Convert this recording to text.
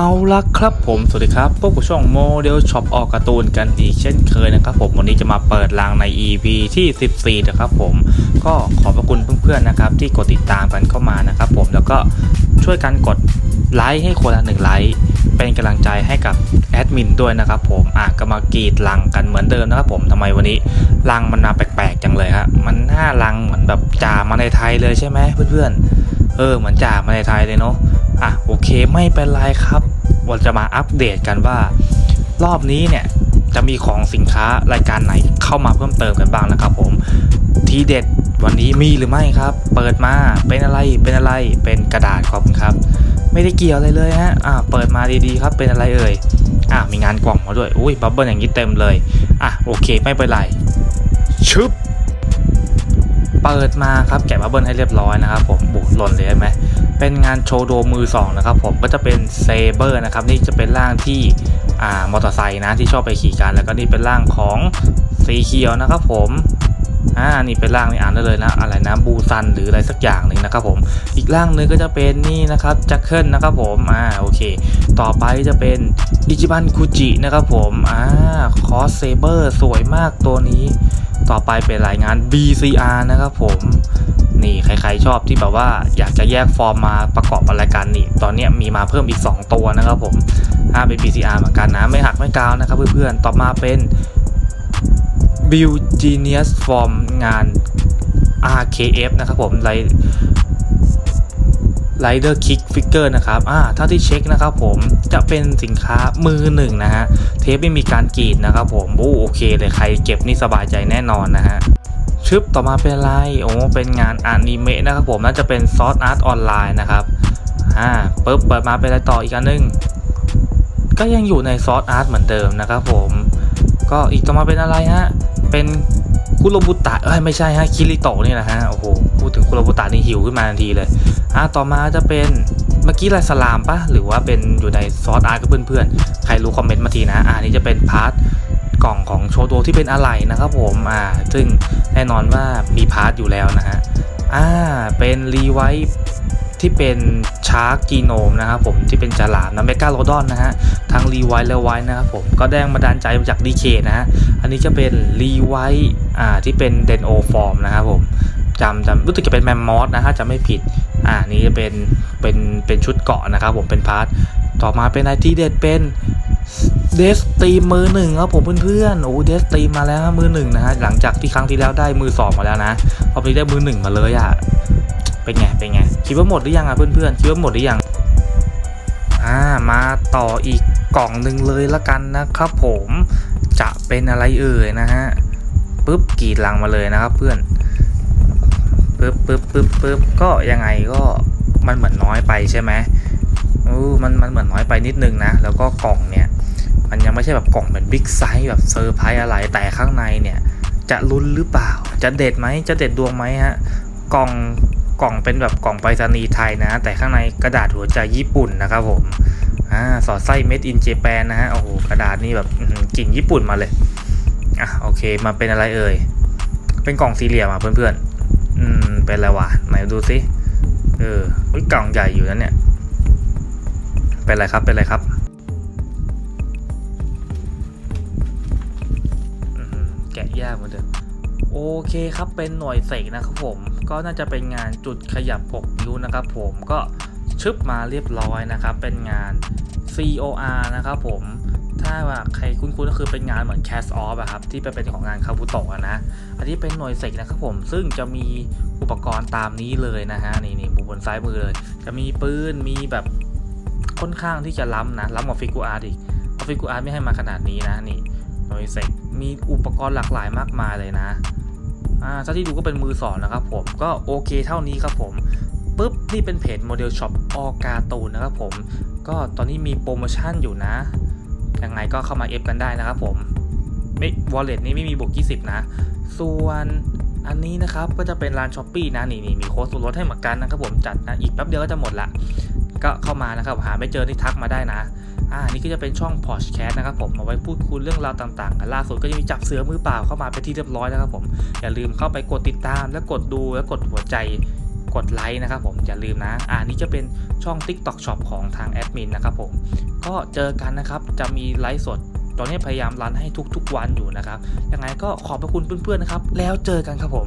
เอาละครับผมสวัสดีครับพวกผู้ช่องโมเดลช็อปออกการ์ตูนกันอีกเช่นเคยนะครับผมวันนี้จะมาเปิดรางใน EP ที่ 14 นะครับผมก็ขอบพระคุณเพื่อนๆนะครับ ที่กดติดตามกันเข้ามานะครับผมแล้วก็ช่วยกันกดไลค์ให้คนละหนึ่งไลค์เป็นกำลังใจให้กับแอดมินด้วยนะครับผมอะก็มากรีดลังกันเหมือนเดิมนะครับผมทำไมวันนี้ลังมันมาแปลกๆจังเลยฮะมันหน้าลังเหมือนแบบจ่ามาในไทยเลยใช่ไหมเพื่อนๆเออเหมือนจ่ามาในไทยเลยเนาะ อะโอเคไม่เป็นไรครับวันจะมาอัปเดตกันว่า รอบนี้เนี่ยจะมีของสินค้ารายการไหนเข้ามาเพิ่มเติมกันบ้างนะครับผมทีเด็ดวันนี้มีหรือไม่ครับ เปิดมาเป็นอะไรเป็นอะไรเป็นกระดาษขอบคุณครับ ไม่ได้เกี่ยวอะไรเลยฮะอะเปิดมาดีๆครับเป็นอะไรเอ่ยอะมีงานกล่องมาด้วยอุ้ยบับเบิ้ลอย่างนี้เต็มเลยอะโอเคไม่เป็นไรชึบเปิดมาครับแกะบับเบิ้ลให้เรียบร้อยนะครับผมบุหล่นเลยใช่ไหม เป็นงานโชว์โดมือ2นะครับผมก็จะเป็นเซเบอร์นะครับนี่จะเป็นร่างที่อ่ามอเตอร์ไซค์นะที่ชอบไปขี่กันแล้วก็นี่เป็นร่างของสีเขียวนะครับผมอ่านี่เป็นร่างนี่อ่านได้เลยนะอะไรนะบูซันหรืออะไรสักอย่างหนึ่งนะครับผมอีกร่างหนึ่งก็จะเป็นนี่นะครับแจ็คเกิลนะครับผมอ่าโอเค ต่อไปจะเป็นอิจิบันคุจินะครับผมอ่าคอสเซเบอร์สวยมากตัวนี้ ต่อไปเป็นรายงาน BCR นะครับผม นี่ใครๆชอบที่แบบว่าอยากจะแยกฟอร์มมาประกอบรายการนี่ ตอนนี้มีมาเพิ่มอีก 2 ตัวนะครับผมถ้าเป็น BCR เหมือนกันนะ ไม่หักไม่กาวนะครับเพื่อนๆ ต่อมาเป็น Build Genius Form งาน RKF นะครับผมไล Rider Kick Figure นะครับ อ่าถ้าที่เช็คนะครับผมจะเป็นสินค้ามือหนึ่งนะฮะ เทปไม่มีการกรีดนะครับผมโอ้โอเคเลยใครเก็บนี่สบายใจแน่นอนนะฮะ ชึบต่อมาเป็นอะไรโอ้เป็นงานอนิเมะนะครับผมน่าจะเป็นซอสอาร์ตออนไลน์นะครับอ่าปึ๊บเปิดมาเป็นอะไรต่ออีกอันนึง ก็ยังอยู่ในซอสอาร์ตเหมือนเดิมนะครับผมก็อีกต่อมาเป็นอะไรฮะเป็นคุโรบุตะเอ้ยไม่ใช่ฮะคิริโตะนี่แหละฮะโอ้โหพูดถึงคุโรบุตะนี่หิวขึ้นมาทันทีเลยอ่าต่อมาจะเป็นเมื่อกี้ลายสลามปะหรือว่าเป็นอยู่ในซอสอาร์ตกับเพื่อนๆใครรู้คอมเมนต์มาทีนะอ่านี่จะเป็นพาร์ท กล่องของโชโดที่เป็นอะไหล่นะครับผมอ่าซึ่งแน่นอนว่ามีพาร์ทอยู่แล้วนะฮะอ่าเป็นรีไวท์ที่เป็นชาร์กจีโนมนะครับผมที่เป็นจลามนะเมกาโลดอนนะฮะทั้งรีไวท์และไวท์นะครับผมก็แดงมาดานใจมาจากดีเคนะฮะอันนี้จะเป็นรีไวท์อ่าที่เป็นเดนโอฟอร์มนะครับผมจำจำรู้สึกจะเป็นแมมมอสนะฮะจะไม่ผิดอ่านี่จะเป็นเป็นเป็นชุดเกาะนะครับผมเป็นพาร์ทต่อมาเป็นไอที่เด็ดเป็น เดสตีมมือหนึ่งครับผมเพื่อนๆ โอ้เดสตีมมาแล้วมือหนึ่งนะฮะหลังจากที่ครั้งที่แล้วได้มือสองมาแล้วนะรอบนี้ได้มือหนึ่งมาเลยอะ่ะเป็นไงเป็นไงคิดว่าหมดหรือยังอะเพื่อนๆคิดว่าหมดหรือยังอ่ามาต่ออีกกล่องหนึ่งเลยละกันนะครับผมจะเป็นอะไรเอ่ยนะฮะปึ๊บกรีดลังมาเลยนะครับเพื่อนปึ๊บปึ๊บปึ๊บปึ๊บก็ยังไงก็มันเหมือนน้อยไปใช่ไหมอู้มันมันเหมือนน้อยไปนิดนึงนะแล้วก็กล่องเนี่ย มันยังไม่ใช่แบบกล่องเป็นบิ๊กไซส์แบบเซอร์ไพรส์อะไรแต่ข้างในเนี่ยจะลุ้นหรือเปล่า จะเด็ดไหมจะเด็ดดวงไหมฮะกล่องกล่องเป็นแบบกล่องไปรษณีย์ไทยนะ แต่ข้างในกระดาษหัวใจญี่ปุ่นนะครับผมอ่าสอดไส้เม็ดอินเจแปนนะฮะโอ้โหกระดาษนี่แบบกลิ่นญี่ปุ่นมาเลยอะโอเคมาเป็นอะไรเอ่ยเป็นกล่องสี่เหลี่ยมอะเพื่อนๆอืมเป็นอะไรวะไหนดูสิเอออุ๊ยกล่องใหญ่อยู่นะเนี่ยเป็นอะไรครับเป็นอะไรครับ กะยากเหมือนเดิมโอเคครับเป็นหน่วยเสกนะครับผมก็น่าจะเป็นงานจุดขยับ 6 นิ้วนะครับผมก็ชึบมาเรียบร้อยนะครับ เป็นงาน COR นะครับผมถ้าว่าใครคุ้นๆก็คือเป็นงานเหมือน Cast Off อะครับที่เป็นของงานคาบุโตะนะ อันนี้เป็นหน่วยเสกนะครับผมซึ่งจะมีอุปกรณ์ตามนี้เลยนะฮะนี่นี่บนซ้ายมือเลย จะมีปืนมีแบบค่อนข้างที่จะล้ำนะล้ำกว่าฟิกูอาร์ตอีกฟิกูอาร์ไม่ให้มาขนาดนี้นะนี่หน่วยเสก มีอุปกรณ์หลากหลายมากมายเลยนะอ่าถ้าที่ดูก็เป็นมือสองนะครับผมก็โอเคเท่านี้ครับผมปุ๊บนี่เป็นเพจโมเดลช็อปออกาตูนนะครับผมก็ตอนนี้มีโปรโมชั่นอยู่นะยังไงก็เข้ามาเอฟกันได้นะครับผมไม่วอลเล็ตนี่ไม่มีบวก20 นะ ส่วนอันนี้นะครับก็จะเป็นร้านช้อปปี้นะนี่นี่มีโค้ดส่วนลดให้เหมือนกันนะครับผมจัดนะอีกแป๊บเดียวก็จะหมดละก็เข้ามานะครับหาไม่เจอนี่ทักมาได้นะ อ่านี่ก็จะเป็นช่องพอชแคสต์นะครับผมเอาไว้พูดคุยเรื่องราวต่างๆกันล่าสุดก็จะมีจับเสือมือเปล่าเข้ามาเป็นที่เรียบร้อยนะครับผมอย่าลืมเข้าไปกดติดตามและกดดูและกดหัวใจกดไลค์นะครับผมอย่าลืมนะ อ่านี่จะเป็นช่อง TikTok Shop ของทางแอดมินนะครับผมก็เจอกันนะครับจะมีไลฟ์สดตอนนี้พยายามรันให้ทุกๆวันอยู่นะครับยังไงก็ขอบพระคุณเพื่อนๆนะครับ แล้วเจอกันครับผม